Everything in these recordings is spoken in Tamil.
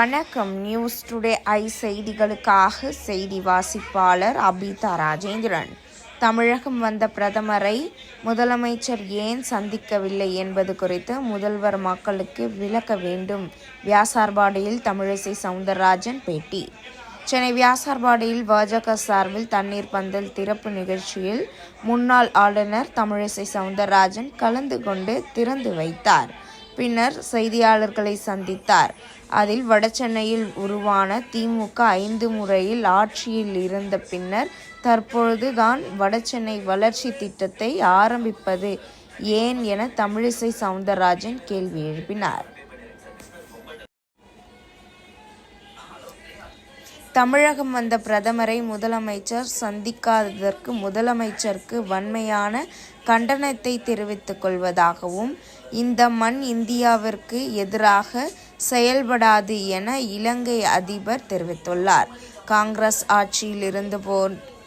வணக்கம். நியூஸ் டுடே ஐ செய்திகளுக்காக செய்தி வாசிப்பாளர் அபிதா ராஜேந்திரன். தமிழகம் வந்த பிரதமரை முதலமைச்சர் ஏன் சந்திக்கவில்லை என்பது குறித்து முதல்வர் மக்களுக்கு விளக்க வேண்டும். வியாசார்பாடியில் தமிழிசை சவுந்தரராஜன் பேட்டி. சென்னை வியாசார்பாடியில் பாஜக சார்பில் தண்ணீர் பந்தல் திறப்பு நிகழ்ச்சியில் முன்னாள் ஆளுநர் தமிழிசை சவுந்தரராஜன் கலந்து கொண்டு திறந்து வைத்தார். பின்னர் செய்தியாளர்களை சந்தித்தார். அதில் வடசென்னையில் உருவான திமுக ஐந்து முறையில் ஆட்சியில் இருந்த பின்னர் தற்பொழுது தான் வடசென்னை வளர்ச்சி திட்டத்தை ஆரம்பிப்பது ஏன் என தமிழிசை சவுந்தரராஜன் கேள்வி எழுப்பினார். தமிழகம் வந்த பிரதமரை முதலமைச்சர் சந்திக்காததற்கு முதலமைச்சருக்கு வன்மையான கண்டனத்தை தெரிவித்துக் கொள்வதாகவும் இந்த மண் இந்தியாவிற்கு எதிராக செயல்படாது என இலங்கை அதிபர் தெரிவித்துள்ளார். காங்கிரஸ் ஆட்சியில் இருந்து போ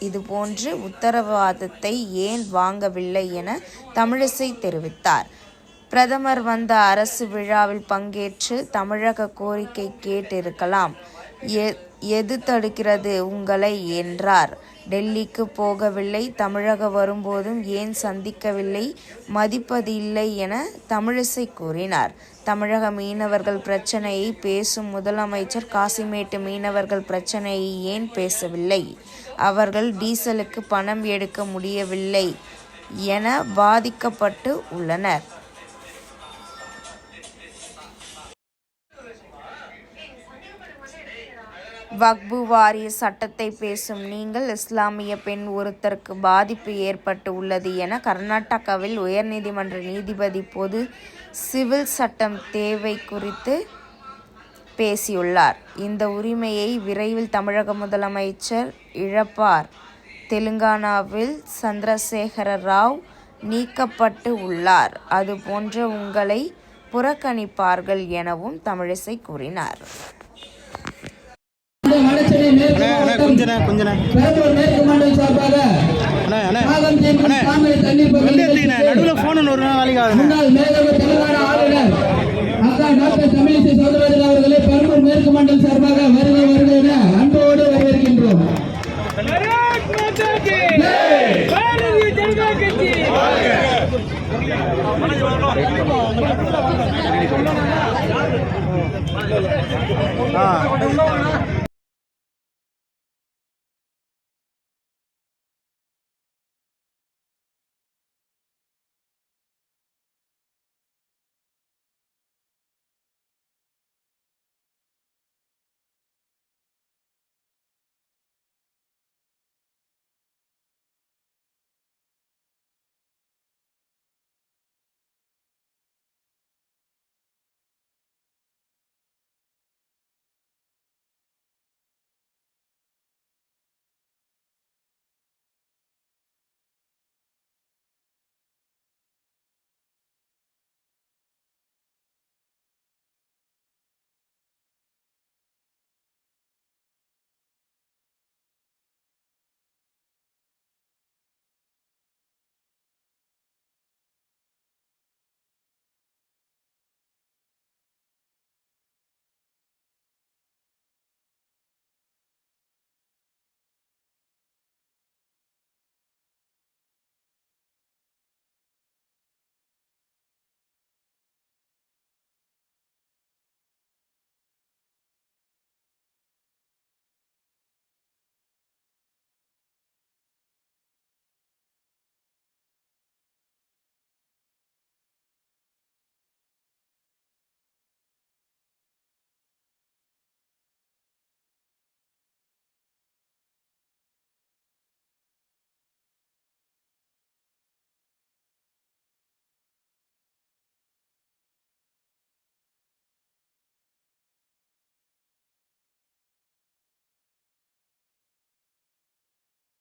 இதுபோன்று உத்தரவாதத்தை ஏன் வாங்கவில்லை என தமிழிசை தெரிவித்தார். பிரதமர் வந்த அரசு விழாவில் பங்கேற்று தமிழக கோரிக்கை கேட்டிருக்கலாம். எ எது தடுக்கிறது உங்களை என்றார். டெல்லிக்கு போகவில்லை தமிழக வரும்போதும் ஏன் சந்திக்கவில்லை மதிப்பது இல்லை என தமிழிசை கூறினார். தமிழக மீனவர்கள் பிரச்சனையை பேசும் முதலமைச்சர் காசிமேட்டு மீனவர்கள் பிரச்சனையை ஏன் பேசவில்லை? அவர்கள் டீசலுக்கு பணம் எடுக்க முடியவில்லை என பாதிக்கப்பட்டு உள்ளனர். வக்பு வாரிய சட்டத்தை பேசும் நீங்கள் இஸ்லாமிய பெண் ஒருத்தருக்கு பாதிப்பு ஏற்பட்டு உள்ளது என கர்நாடகாவில் உயர்நீதிமன்ற நீதிபதி பொது சிவில் சட்டம் தேவை குறித்து பேசியுள்ளார். இந்த உரிமையை விரைவில் தமிழக முதலமைச்சர் இழப்பார். தெலுங்கானாவில் சந்திரசேகர ராவ் நீக்கப்பட்டு உள்ளார். அதுபோன்ற உங்களை புறக்கணிப்பார்கள் எனவும் தமிழிசை கூறினார். வடசென்னை மேற்கு மாவட்டம் மேற்கு மண்டலம் சார்பாக நடுவில் ஃபோன் ஒரு நாள் வேலைக்கு முன்னாள் மேலவை தெலுங்கானா ஆளுநர் அக்கா டாக்டர் தமிழிசை சௌந்தரராஜன் அவர்களை பெரம்பலூர் மேற்கு மண்டலம் சார்பாக வருக வருக என அன்போடு வரவேற்கின்றோம். பாரதிய ஜனதா கட்சி ஆ.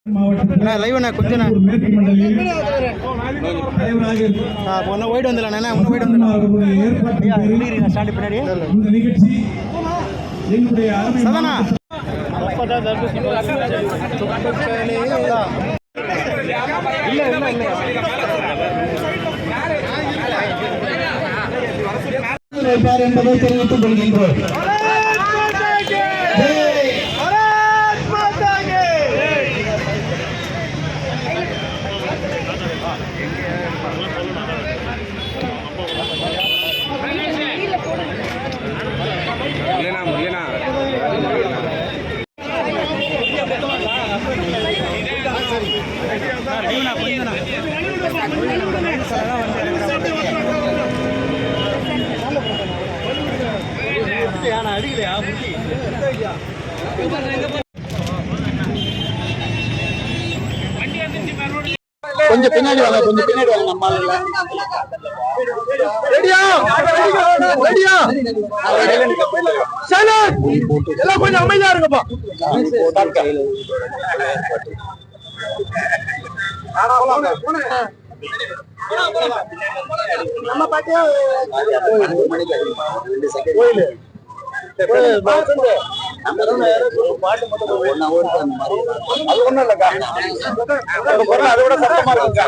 அண்ணே லைவ் அண்ணே கொஞ்சண்ணே மேற்கு மண்டலில் தலைவராக ஆ ஒன்று போயிட்டு வந்துடலாம் அண்ணே ஒன்று போயிட்டு வந்துடலாம். ஸ்டாண்டு பின்னாடி. சதானா இல்ல இல்ல இல்ல என்பதை தெரிவித்துக் கொள்கின்றோம். கொஞ்சம் பின்னாடி வாங்க கொஞ்சம் பின்னாடி வாங்க நம்ம ஆளுங்க. ரெடியா? ரெடியா? சைலண்ட் எல்லாம் கொஞ்சம் அமைதியா இருங்கப்பா.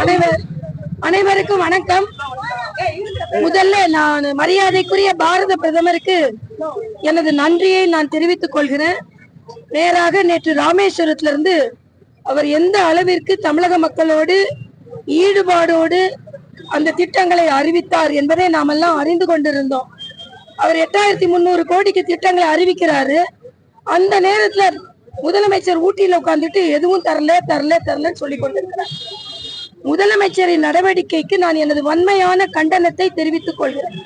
அனைவர் அனைவருக்கும் வணக்கம். முதல்ல நான் மரியாதைக்குரிய பாரத பிரதமருக்கு எனது நன்றியை நான் தெரிவித்துக் கொள்கிறேன். நேராக நேற்று ராமேஸ்வரத்திலிருந்து அவர் எந்த அளவிற்கு தமிழக மக்களோடு ஈடுபாடோடு அந்த திட்டங்களை அறிவித்தார் என்பதை நாமெல்லாம் அறிந்து கொண்டிருந்தோம். அவர் எட்டாயிரத்தி முந்நூறு கோடிக்கு திட்டங்களை அறிவிக்கிறாரு. அந்த நேரத்துல முதலமைச்சர் ஊட்டியில உட்கார்ந்துட்டு எதுவும் தரல தரல தரலன்னு சொல்லி கொண்டிருக்கிறார். முதலமைச்சரின் நடவடிக்கைக்கு நான் எனது வன்மையான கண்டனத்தை தெரிவித்துக் கொள்கிறேன்.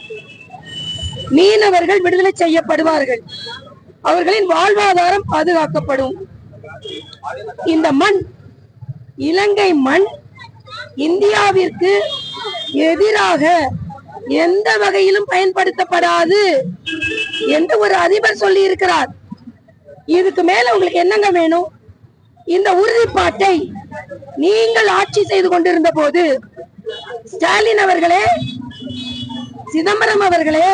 மீனவர்கள் விடுதலை செய்யப்படுவார்கள். அவர்களின் வாழ்வாதாரம் பாதுகாக்கப்படும். இந்த மண் இலங்கை மண் இந்தியாவிற்கு எதிராக எந்த வகையிலும் பயன்படுத்தப்படாது என்று ஒரு அதிபர் சொல்லி இருக்கிறார் இதுக்கு மேல உங்களுக்கு என்னங்க வேணும்? இந்த உறுதிப்பாட்டை நீங்கள் ஆட்சி செய்து கொண்டிருந்த போது ஸ்டாலின் அவர்களே சிதம்பரம் அவர்களே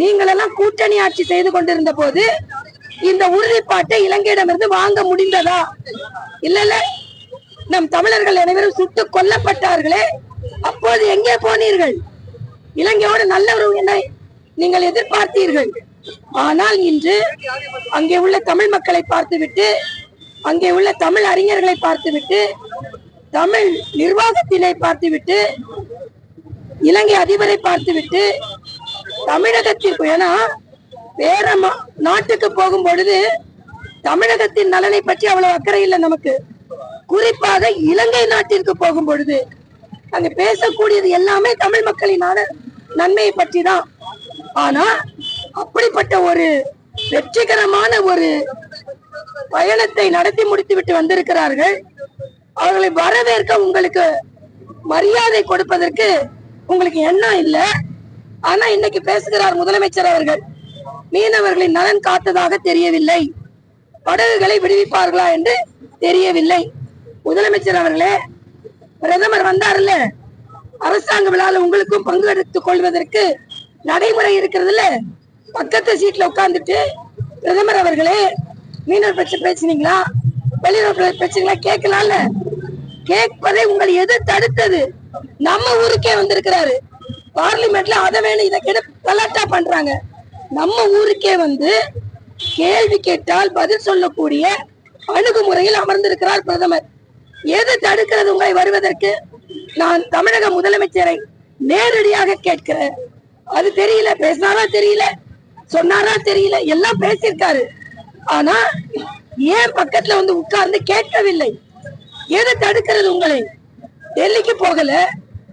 நீங்கள் எல்லாம் கூட்டணி ஆட்சி செய்து கொண்டிருந்த போது இந்த உறுதிப்பாட்டை இலங்கையிடமிருந்து வாங்க முடிந்ததா? இல்ல இல்ல. நம் தமிழர்கள் அனைவரும் சுட்டு கொல்லப்பட்டார்களே. அப்போது எங்கே போனீர்கள்? இலங்கையோடு நல்ல உறவு என்ன நீங்கள் எதிர்பார்த்தீர்கள். ஆனால் இன்று அங்கே உள்ள தமிழ் மக்களை பார்த்துவிட்டு அங்கே உள்ள தமிழ் அறிஞர்களை பார்த்துவிட்டு தமிழ் நிர்வாகத்தினை பார்த்துவிட்டு இலங்கை அதிபரை பார்த்துவிட்டு தமிழகத்திற்கு ஏன்னா வேற நாட்டுக்கு போகும் பொழுது தமிழகத்தின் நலனை பற்றி அவ்வளவு அக்கறை இல்லை நமக்கு. குறிப்பாக இலங்கை நாட்டிற்கு போகும் பொழுது அங்க பேசக்கூடியது எல்லாமே தமிழ் மக்களின் நன்மையை பற்றி தான் ஆனா அப்படிப்பட்ட ஒரு வெற்றிகரமான ஒரு பயணத்தை நடத்தி முடித்து விட்டு வந்திருக்கிறார்கள். அவர்களை வரவேற்க உங்களுக்கு மரியாதை கொடுப்பதற்கு உங்களுக்கு எண்ணம் இல்லை. ஆனா இன்னைக்கு பேசுகிறார் முதலமைச்சர் அவர்கள். மீனவர்களின் நலன் காத்ததாக தெரியவில்லை. படகுகளை விடுவிப்பார்களா என்று தெரியவில்லை. முதலமைச்சர் அவர்களே பிரதமர் வந்தார்ல அரசாங்க விழாவில் உங்களுக்கும் பங்கு எடுத்துக் கொள்வதற்கு நடைமுறை இருக்கிறதுல பக்கத்து சீட்ல உட்கார்ந்துட்டு பிரதமர் அவர்களே மீனவர் பற்றி பேசுனீங்களா? வெளியுறவு பிரச்சனைகளா கேட்கலாம்ல. கேட்பதை உங்களை எது தடுத்தது நம்ம ஊருக்கே வந்திருக்கிறாரு. பார்லிமெண்ட்ல அதை வேணும் இதை கேட்டு கலாட்டா பண்றாங்க. நம்ம ஊருக்கே வந்து கேள்வி கேட்டால் பதில் சொல்லக்கூடிய அணுகுமுறையில் அமர்ந்திருக்கிறார் பிரதமர். எது தடுக்கிறது உங்களை வருவதற்கு? நான் தமிழக முதலமைச்சரை நேரடியாக கேட்கிறேன். அது தெரியல பேசினாலும் தெரியல. சொன்னாரா தெரியல எல்லாம் பேசியிருக்காரு. ஆனா ஏன் பக்கத்துல வந்து உட்கார்ந்து கேட்கவில்லை? எது தடுக்கிறது உங்களை? டெல்லிக்கு போகல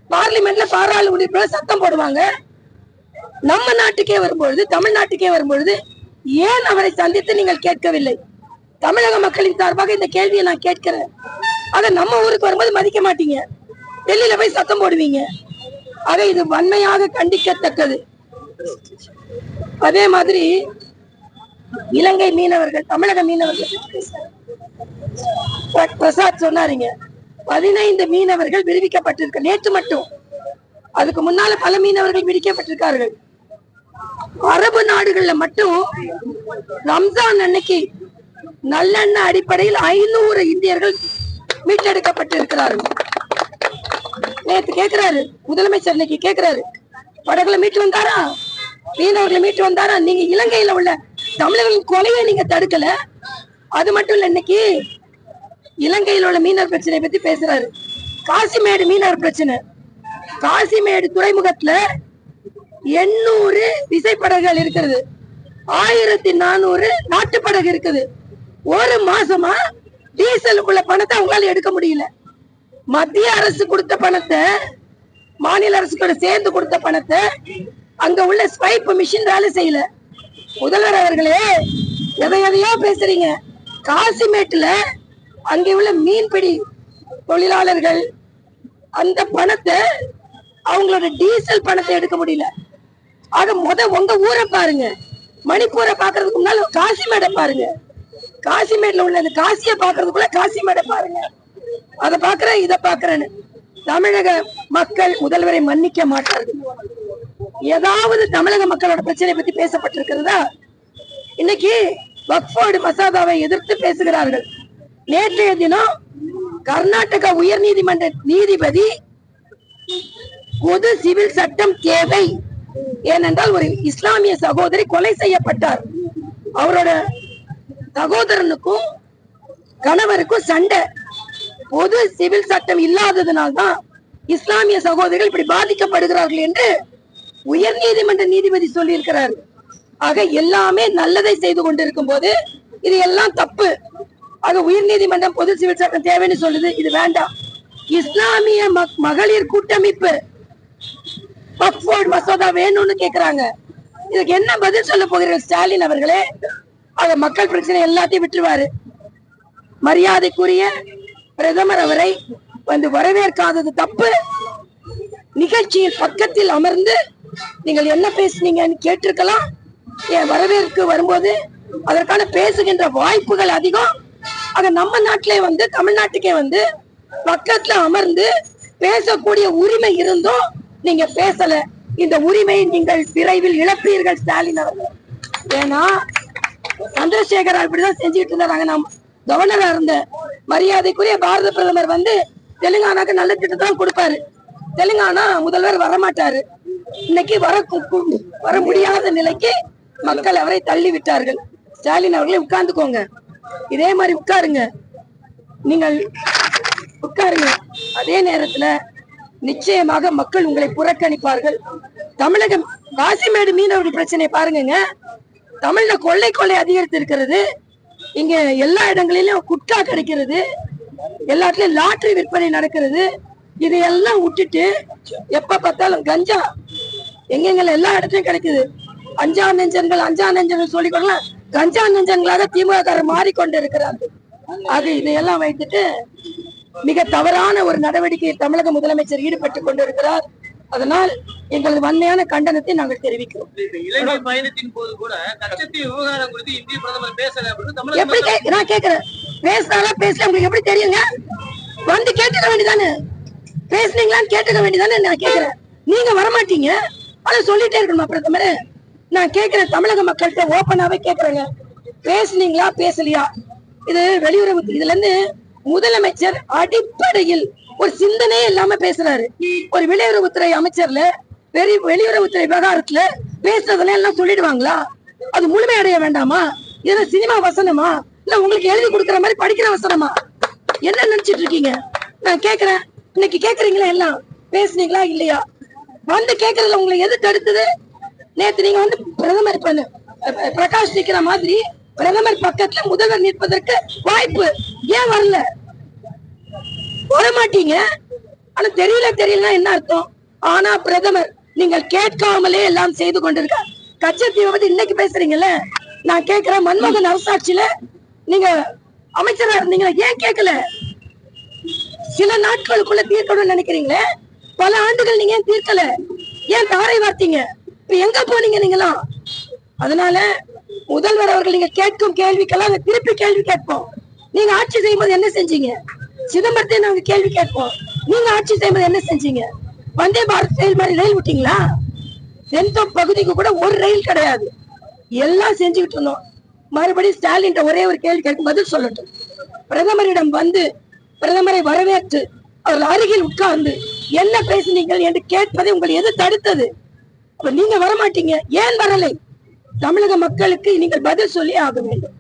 பார்லிமெண்ட்ல பாராளுமன்ற உறுப்பினர் சத்தம் போடுவாங்க. நம்ம நாட்டுக்கே வரும்பொழுது தமிழ்நாட்டுக்கே வரும்பொழுது ஏன் அவரை சந்தித்து நீங்கள் கேட்கவில்லை? தமிழக மக்களின் சார்பாக இந்த கேள்வியை நான் கேட்கிறேன். அதை நம்ம ஊருக்கு வரும்போது மதிக்க மாட்டீங்க. டெல்லியில போய் சத்தம் போடுவீங்க. ஆக இது வன்மையாக கண்டிக்கத்தக்கது. அதே மாதிரி இலங்கை மீனவர்கள் தமிழக மீனவர்கள். பிரசாத் சொன்னாருங்க பதினைந்து மீனவர்கள் விடுவிக்கப்பட்டிருக்க நேற்று மட்டும். அதுக்கு முன்னால பல மீனவர்கள் விடுக்கப்பட்டிருக்கார்கள் அரபு நாடுகள்ல மட்டும் ரம்ஜான் அன்னைக்கு நல்லெண்ண அடிப்படையில் ஐநூறு இந்தியர்கள் மீட்டெடுக்கப்பட்டிருக்கிறார்கள். நேத்து கேக்குறாரு முதலமைச்சர் இன்னைக்கு கேக்குறாரு. படகுல மீட்டு வந்தாரா? மீனவர்களை மீட்டு வந்தாரா? நீங்க இலங்கையில உள்ள தமிழர்களின் கொலையை நீங்க தடுக்கல? அது மட்டும் இல்ல இன்னைக்கு இலங்கையில் உள்ள மீனவர் பிரச்சனையை பத்தி பேசுறாரு. காசிமேடு மீனவர் பிரச்சனை. காசிமேடு துறைமுகத்துல எண்ணூறு விசைப்படகுகள் இருக்கிறது. ஆயிரத்தி நானூறு நாட்டுப்படகு இருக்குது. ஒரு மாசமா டீசலுக்குள்ள பணத்தை அவங்களால எடுக்க முடியல. மத்திய அரசு கொடுத்த பணத்தை மாநில அரசு கூட சேர்ந்து கொடுத்த பணத்தை அங்க உள்ள ஸ்வைப் மிஷின் வேலை செய்யல. முதல்வர் அவர்களே எதை எதையோ பேசுறீங்க. காசிமேட்டுல அங்கே உள்ள மீன்பிடி தொழிலாளர்கள் அந்த பணத்தை அவங்களோட டீசல் பணத்தை எடுக்க முடியல. ஆக முத உங்க ஊரை பாருங்க. மணிப்பூரை பாக்குறதுக்கு முன்னால காசிமேடை பாருங்க. காசிமேட்ல உள்ள அந்த காசியை பாக்குறதுக்குள்ள காசிமேடை பாருங்க. அதை பாக்குறேன் இதை பாக்குறேன்னு தமிழக மக்கள் முதல்வரை மன்னிக்க மாட்டார்கள். ஏதாவது தமிழக மக்களோட பிரச்சனை பத்தி பேசப்பட்டிருக்கிறதா? இன்னைக்கு வக்ஃபோர்டு மசோதாவை எதிர்த்து பேசுகிறார்கள். நேற்றைய தினம் கர்நாடகா உயர்நீதிமன்ற நீதிபதி பொது சிவில் சட்டம் தேவை ஏனென்றால் ஒரு இஸ்லாமிய சகோதரி கொலை செய்யப்பட்டார். அவரோட சகோதரனுக்கும் கணவருக்கும் சண்டை. பொது சிவில் சட்டம் இல்லாததுனால்தான் இஸ்லாமிய சகோதரிகள் இப்படி பாதிக்கப்படுகிறார்கள் என்று உயர் நீதிமன்ற நீதிபதி சொல்லியிருக்கிறார். ஆக எல்லாமே நல்லதை செய்து கொண்டிருக்கும் போது இது எல்லாம் தப்பு. ஆக உயர் நீதிமன்றம் பொது சிவில் சட்டம் தேவைன்னு சொல்லுது. இது வேண்டாம். இஸ்லாமிய மக்- மகளிர் கூட்டமைப்பு. பக்ஃபோர்ட் மசோதா வேணும்னு கேக்குறாங்க. இதுக்கு என்ன பதில் சொல்ல போகிறீர்கள் ஸ்டாலின் அவர்களே? அத மக்கள் பிரச்சனை எல்லாத்தையும் விட்டுருவாரு. மரியாதைக்குரிய பிரதமர் அவரை வந்து வரவேற்காதது தப்பு. நிகழ்ச்சியில் பக்கத்தில் அமர்ந்து நீங்கள் என்ன பேசுனீங்கன்னு கேட்டிருக்கலாம். என் வரவேற்கு வரும்போது அதற்கான பேசுகின்ற வாய்ப்புகள் அதிகம். ஆக நம்ம நாட்டிலே வந்து தமிழ்நாட்டுக்கே வந்து பக்கத்துல அமர்ந்து பேசக்கூடிய உரிமை இருந்தும். நீங்க பேசல. இந்த உரிமையை நீங்கள் விரைவில் இழப்பீர்கள் ஸ்டாலின் அவர்கள். ஏன்னா சந்திரசேகர் அப்படிதான் செஞ்சுட்டு இருந்தாங்க நான் கவர்னரா இருந்த மரியாதைக்குரிய பாரத பிரதமர் வந்து தெலுங்கானாக்கு நல்ல திட்டம் தான் கொடுப்பாரு. தெலுங்கானா முதல்வர் வரமாட்டாரு. இன்னைக்கு வர வர முடியாத நிலைக்கு மக்கள் அவரை தள்ளி விட்டார்கள் ஸ்டாலின் அவர்களே உட்கார்ந்துக்கோங்க. இதே மாதிரி உட்காருங்க. நீங்கள் உட்காருங்க. அதே நேரத்துல நிச்சயமாக மக்கள் உங்களை புறக்கணிப்பார்கள். தமிழகம் காசிமேடு மீனவர்கள் பிரச்சனை பாருங்க தமிழ்ல கொள்ளை கொள்ளை அதிகரித்து இருக்கிறது இங்க எல்லா இடங்களிலும் குட்கா கிடைக்கிறது. எல்லாத்துலயும் லாட்டரி விற்பனை நடக்கிறது. இதையெல்லாம் விட்டுட்டு எப்ப பார்த்தாலும் கஞ்சா எங்கெங்க எல்லா இடத்துலயும் கிடைக்குது. அஞ்சா நெஞ்சன்கள் அஞ்சா நெஞ்சன்கள் சொல்லிக்கொள்ளலாம் கஞ்சா நெஞ்சன்களாக திமுக மாறிக்கொண்டு இருக்கிறார்கள் ஆக இதையெல்லாம் வைத்துட்டு மிக தவறான ஒரு நடவடிக்கையில் தமிழக முதலமைச்சர் ஈடுபட்டுக் கொண்டிருக்கிறார். அதனால் எங்களது வன்மையான கண்டனத்தை நாங்கள் தெரிவிக்கிறோம். இலங்கை பயணத்தின் போது கூட கச்சத்தீவு விவகாரம் குறித்து இந்திய பிரதமர் பேசல அப்படின்னு தமிழக எப்படி மக்கள் கே- நான் கேக்குறேன் பேசினாலா பேசல உங்களுக்கு எப்படி தெரியுங்க? வந்து கேட்டுக்க வேண்டியதானே? பேசுனீங்களான்னு கேட்டுக்க வேண்டியதானே நான் கேக்குறேன் நீங்க வரமாட்டீங்க. ஆனா சொல்லிட்டே இருக்கணுமா பிரதமர் நான் கேட்கிற தமிழக மக்கள்கிட்ட ஓப்பனாவே கேட்கறேங்க. பேசுனீங்களா பேசலையா? இது வெளியுறவு இதுல இருந்து முதலமைச்சர் அடிப்படையில் ஒரு சிந்தனையே இல்லாம பேசுறாரு. ஒரு வெளியுறவுத்துறை அமைச்சர்ல வெளி வெளியுறவுத்துறை விவகாரத்துல பேசுறதுல எல்லாம் சொல்லிடுவாங்களா? அது முழுமையடைய வேண்டாமா? இது சினிமா வசனமா? இல்ல உங்களுக்கு எழுதி கொடுக்கிற மாதிரி படிக்கிற வசனமா? என்ன நினைச்சிட்டு இருக்கீங்க? நான் கேக்குறேன் இன்னைக்கு கேக்குறீங்களா எல்லாம்? பேசுனீங்களா இல்லையா? வந்து கேக்குறதுல உங்களை எது தடுத்தது நேத்து நீங்க வந்து பிரதமர் இப்ப பிரகாஷ் நிக்கிற மாதிரி பிரதமர் பக்கத்துல முதல்வர் நிற்பதற்கு வாய்ப்பு ஏன் வரல? வர மாட்டீங்க ஆனா தெரியல தெரியலன்னா என்ன அர்த்தம்? ஆனா பிரதமர் நீங்கள் கேட்காமலே எல்லாம் செய்து கொண்டிருக்க கச்சத்தீவை பத்தி இன்னைக்கு பேசுறீங்கல்ல? நான் கேக்குறேன் மன்மோகன் அரசாட்சியில நீங்க அமைச்சரா இருந்தீங்களா? ஏன் கேட்கல சில நாட்களுக்குள்ள தீர்க்கணும்னு நினைக்கிறீங்களே? பல ஆண்டுகள் நீங்க ஏன் தீர்க்கல? ஏன் தாரை வார்த்தீங்க இப்ப எங்க போனீங்க நீங்களாம் அதனால முதல்வர் அவர்கள் நீங்க கேட்கும் கேள்விக்கெல்லாம் திருப்பி கேள்வி கேட்போம். நீங்க ஆட்சி செய்யும்போது என்ன செஞ்சீங்க? சிதம்பரத்தை நாங்க கேள்வி கேட்போம். நீங்க ஆட்சி செய்யும்போது என்ன செஞ்சீங்க? வந்தே பாரத் ரயில் மாதிரி ரயில் விட்டீங்களா? தென்தோப் பகுதிக்கு கூட ஒரு ரயில் கிடையாது. எல்லாம் செஞ்சுக்கிட்டு இருந்தோம். மறுபடியும் ஸ்டாலின் ஒரே ஒரு கேள்வி கேட்கும் பதில் சொல்லட்டும். பிரதமரிடம் வந்து பிரதமரை வரவேற்று அவர் அருகில் உட்கார்ந்து என்ன பேசுனீங்கள் என்று கேட்பதை உங்களை எது தடுத்தது. அப்ப நீங்க வரமாட்டீங்க. ஏன் வரலை? தமிழக மக்களுக்கு நீங்கள் பதில் சொல்லி ஆக வேண்டும்.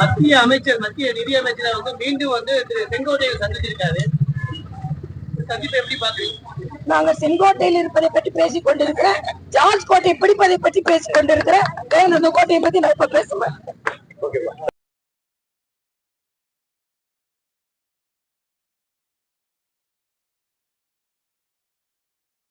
மத்திய அமைச்சர் மத்திய நிதி அமைச்சர் வந்து மீண்டும் வந்து திரு செங்கோட்டையை சந்திச்சிருக்காரு. சந்திப்பை எப்படி பாக்குறீங்க நாங்க செங்கோட்டையில் இருப்பதை பற்றி பேசிக் கொண்டிருக்கிறேன் ஜார்ஜ் கோட்டை பிடிப்பதை பற்றி பேசிக் கொண்டிருக்கிறேன் அந்த கோட்டையை பத்தி நான் இப்ப பேசுவேன்.